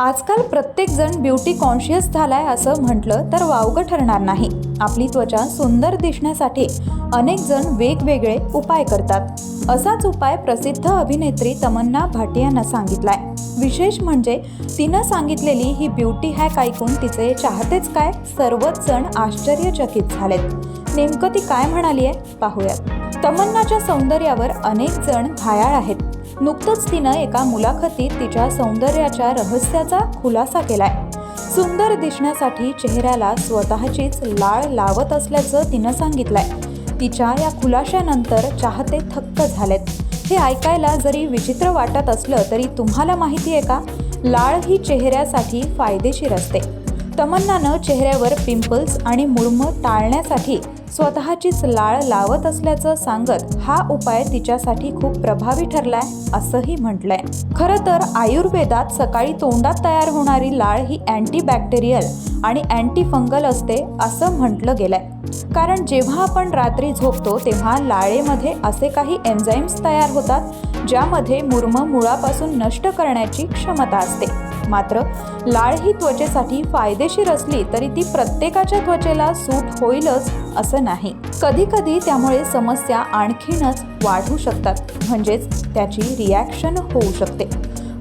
आजकाल प्रत्येकजण beauty conscious झालाय असं म्हटलं तर वावगं ठरणार नाही. आपली त्वचा सुंदर दिसण्यासाठी अनेक जण वेगवेगळे उपाय करतात. असाच उपाय प्रसिद्ध अभिनेत्री तमन्ना भाटियानं सांगितलाय. विशेष म्हणजे तिनं सांगितलेली ही ब्युटी हॅक ऐकून तिचे चाहतेच काय? सर्वच जण आश्चर्यचकित झालेत. नेमकं ती काय म्हणाली आहे पाहूयात. तमन्नाच्या सौंदर्यावर अनेक जण घायाळ आहेत. नुकतंच तिनं एका मुलाखतीत तिच्या सौंदर्याच्या रहस्याचा खुलासा केलाय. सुंदर दिसण्यासाठी चेहऱ्याला स्वतःचीच लाळ लावत असल्याचं तिनं सांगितलंय. तिच्या या खुलाशानंतर चाहते थक्क झालेत. हे ऐकायला जरी विचित्र वाटत असलं तरी तुम्हाला माहिती आहे का? लाळ ही चेहऱ्यासाठी फायदेशीर असते. तमन्नानं चेहऱ्यावर पिंपल्स आणि मुळम टाळण्यासाठी स्वतःचीच लाळ लावत असल्याचं सांगत हा उपाय तिच्यासाठी खूप प्रभावी ठरलाय असंही म्हटलंय. खरं तर आयुर्वेदात सकाळी तोंडात तयार होणारी लाळ ही अँटीबॅक्टेरियल आणि अँटी फंगल असते असं म्हटलं गेलंय. कारण जेव्हा आपण रात्री झोपतो तेव्हा लाळेमध्ये असे काही एन्झाईम्स तयार होतात ज्यामध्ये मुर्म मुळापासून नष्ट करण्याची क्षमता असते. मात्र लाळ ही त्वचेसाठी फायदेशीर असली तरी ती प्रत्येकाच्या त्वचेला सूट होईलच असं नाही. कधी कधी त्यामुळे समस्या आणखीनच वाढू शकतात. म्हणजेच त्याची रिॲक्शन होऊ शकते.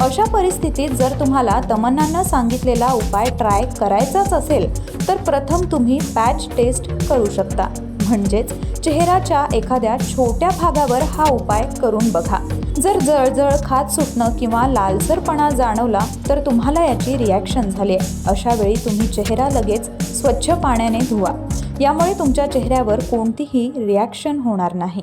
अशा परिस्थितीत जर तुम्हाला तमन्नानं सांगितलेला उपाय ट्राय करायचाच असेल तर प्रथम तुम्ही पॅच टेस्ट करू शकता. म्हणजेच चेहऱ्याच्या एखाद्या छोट्या भागावर हा उपाय करून बघा. जर जळजळ खात सुटणं किंवा लालसरपणा जाणवला तर तुम्हाला याची रिॲक्शन झाली आहे. अशा वेळी तुम्ही चेहरा लगेच स्वच्छ पाण्याने धुवा. यामुळे तुमच्या चेहऱ्यावर कोणतीही रिॲक्शन होणार नाही.